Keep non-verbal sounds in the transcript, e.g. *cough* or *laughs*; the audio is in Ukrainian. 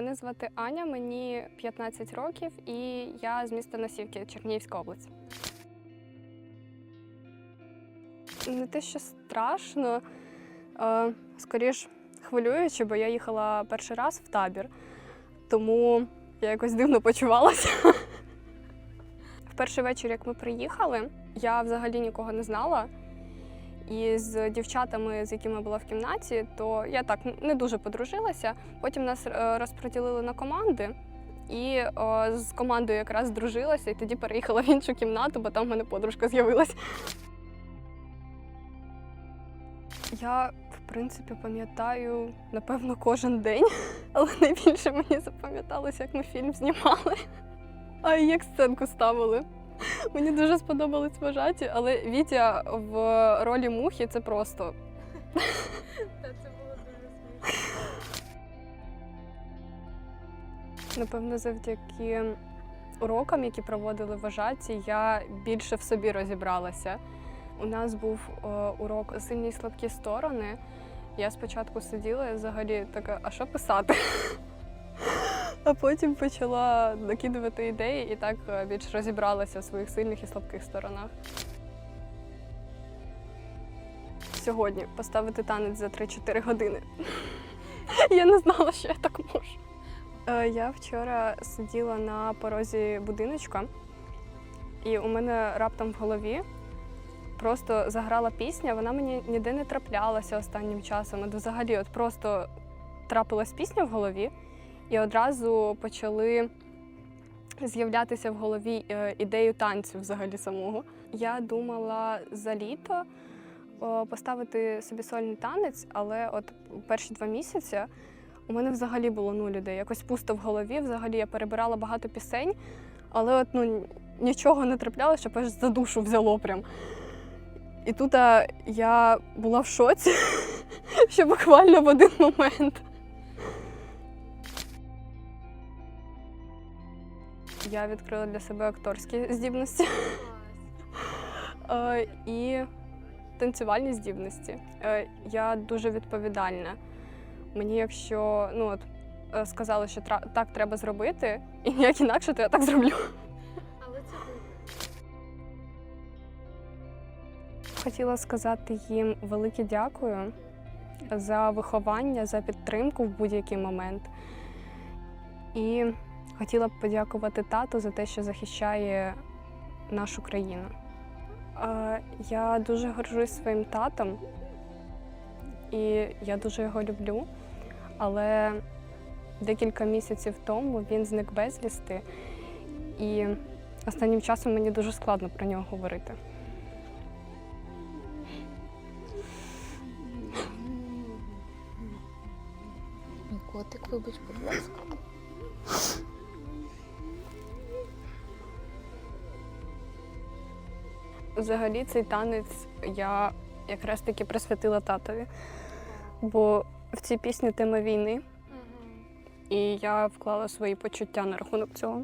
Мене звати Аня, мені 15 років, і я з міста Носівки, Чернігівська область. Не те, що страшно, скоріш хвилююче, бо я їхала перший раз в табір, тому я якось дивно почувалася. *laughs* В перший вечір, як ми приїхали, я взагалі нікого не знала. І з дівчатами, з якими була в кімнаті, то я так не дуже подружилася. Потім нас е, розподілили на команди, і о, з командою якраз здружилася, і тоді переїхала в іншу кімнату, бо там в мене подружка з'явилась. Я, в принципі, пам'ятаю, напевно, кожен день, *laughs* але найбільше мені запам'яталося, як ми фільм знімали, а як сценку ставили. *laughs* Мені дуже сподобались вважаті, але Вітя в ролі мухи це просто. Та це було дуже смішно. Напевно, завдяки урокам, які проводили вважаті, я більше в собі розібралася. У нас був е, урок сильні і слабкі сторони. Я спочатку сиділа і взагалі така, а що писати? А потім почала накидувати ідеї і так е, більш розібралася в своїх сильних і слабких сторонах. Сьогодні поставити танець за 3-4 години. *laughs* Я не знала, що я так можу. Е, Я вчора сиділа на порозі будиночка, і у мене раптом в голові просто заграла пісня. Вона мені ніде не траплялася останнім часом. От взагалі, от просто трапилась пісня в голові, і одразу почали з'являтися в голові е, ідею танцю взагалі самого. Я думала за літо поставити собі сольний танець, але от перші два місяці у мене взагалі було нуль ідей. Якось пусто в голові. Взагалі я перебирала багато пісень, але от ну нічого не траплялося, щоб аж за душу взяло прям. І тут я була в шоці, *laughs* що буквально в один момент. Я відкрила для себе акторські здібності *laughs* е, і танцювальні здібності. Е, Я дуже відповідальна. Мені, якщо ну от е, сказали, що так треба зробити, і ніяк інакше, то я так зроблю. Хотіла сказати їм велике дякую за виховання, за підтримку в будь-який момент. І хотіла б подякувати тату за те, що захищає нашу країну. Я дуже горжусь своїм татом, і я дуже його люблю. Але декілька місяців тому він зник безвісти, і останнім часом мені дуже складно про нього говорити. Котик, вибач, будь ласка. Взагалі цей танець я якраз таки присвятила татові, бо в цій пісні тема війни, і я вклала свої почуття на рахунок цього.